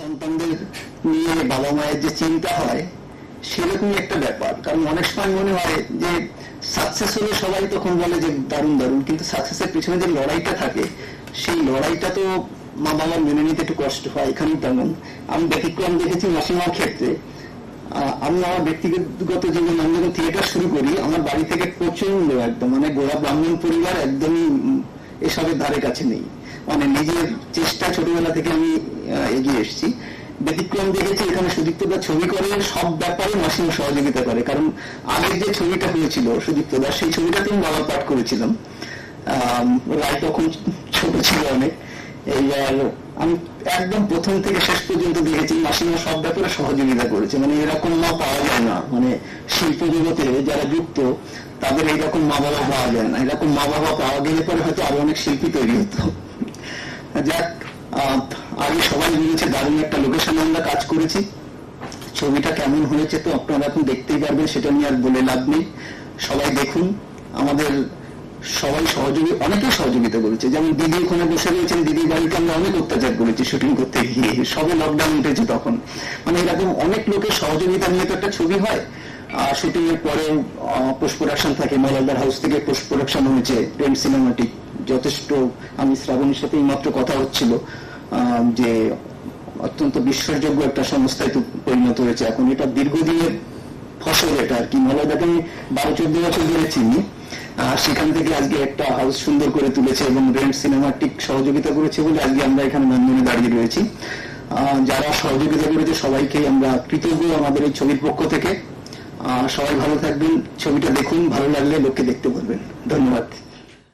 সন্তানদের নিয়ে বাবা মায়ের যে চিন্তা হয়, সেরকমই একটা ব্যাপার। কারণ অনেক সময় মনে হয় যে সাকসেস হলে সবাই তখন বলে যে দারুণ দারুণ। কিন্তু সাকসেসের পিছনে যে লড়াইটা থাকে, সেই লড়াইটা তো মা বাবার মেনে নিতে একটু কষ্ট হয়, এখানেই তেমন। আমি ব্যতিক্রম দেখেছি মাসিমার ক্ষেত্রে। আমি আমার ব্যক্তিগত জীবনে, আমি যখন থিয়েটার শুরু করি, আমার বাড়ি থেকে প্রচণ্ড একদম মানে গোড়া ব্রাহ্মণ পরিবার একদমই এসবের ধারে কাছে নেই। মানে নিজের চেষ্টা ছোটবেলা থেকে আমি এগিয়ে এসেছি। ব্যতিক্রম দেখেছি, এখানে সুদীপ্তদা ছবি করে, সব ব্যাপারে মাসিমা সহযোগিতা করে। কারণ আগের যে ছবিটা হয়েছিল সুদীপ্তদা, সেই ছবিটাতে আমি বাবা পাঠ করেছিলাম। রায় তখন ছোট ছিল অনেক। আমি একদম প্রথম থেকে শেষ পর্যন্ত দেখেছি মাসিমা সব ব্যাপারে সহযোগিতা করেছে। মানে এরকম মা পাওয়া যায় না। মানে শিল্প জগতে যারা যুক্ত, তাদের এইরকম মা বাবা পাওয়া যায় না। এরকম মা বাবা পাওয়া গেলে পরে হয়তো আরও অনেক শিল্পী তৈরি হতো। যাক আগে সবাই বলেছে দারুণ একটা লোকেশনে আমরা কাজ করেছি। ছবিটা কেমন হয়েছে তো আপনারা এখন দেখতেই পারবেন, সেটা নিয়ে আর বলে লাভ নেই। সবাই দেখুন, আমাদের সবাই সহযোগী, অনেকেই সহযোগিতা করেছে। যেমন দিদি ওখানে বসে রয়েছেন, দিদির বাড়িতে আমরা অনেক অত্যাচার করেছি শুটিং করতে গিয়ে। সবে লকডাউন উঠেছে তখন। মানে এরকম অনেক লোকের সহযোগিতা নিয়ে তো একটা ছবি হয়। শুটিং এর পরেও পোস্ট প্রোডাকশন থাকে মলালদার হাউস থেকে পোস্ট প্রোডাকশন হয়েছে প্রেম সিনেমাটিক যথেষ্ট আমি শ্রাবণীর সাথে মাত্র কথা হচ্ছিল যে অত্যন্ত বিশ্বাসযোগ্য একটা সংস্থায় পরিণত হয়েছে। এখন এটা দীর্ঘদিনের ফসল এটা আর কি। মলাদাকে বারো চোদ্দ বছর ধরে চিনি। আর সেখান থেকে আজকে একটা হাউস সুন্দর করে তুলেছে এবং রেন্ট সিনেমাটিক সহযোগিতা করেছে বলে আজকে আমরা এখানে নন্দনে দাঁড়িয়ে রয়েছি। যারা সহযোগিতা করেছে সবাইকে আমরা কৃতজ্ঞ আমাদের এই ছবির পক্ষ থেকে। সবাই ভালো থাকবেন। ছবিটা দেখুন ভালো লাগলে লোককে দেখতে বলবেন। ধন্যবাদ।